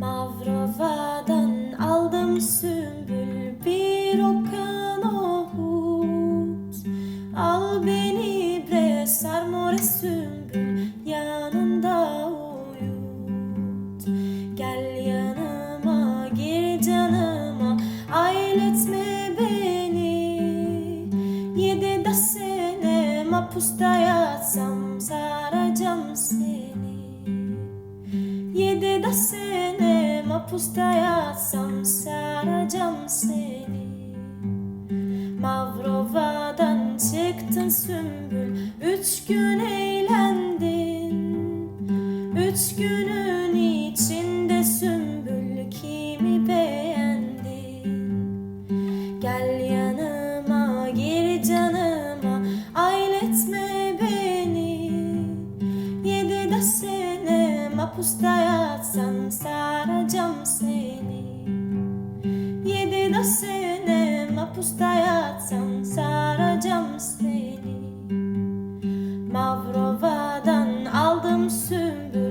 Mavrova'dan aldım sümbül bir okan ohut. Al beni bre sarmore sümbül yanında uyut. Gel yanıma gir canıma ailetme beni. Yedi da sene mapusta yatsam saracağım seni. Yedi da sene mapusta yatsam saracağım seni. Mavrova'dan çıktın sümbül Üç gün eğlendin. Üç günün mapusta yatsan saracağım seni. Yedi de sene mapusta yatsan saracağım seni. Mavrova'dan aldım sümbül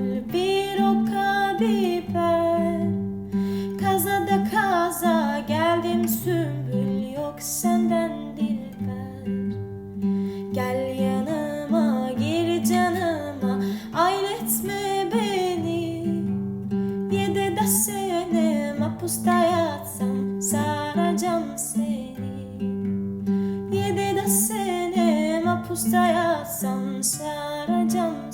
Yedi de sene mapusta yatsam saracağım seni Yedi de sene mapusta yatsam saracağım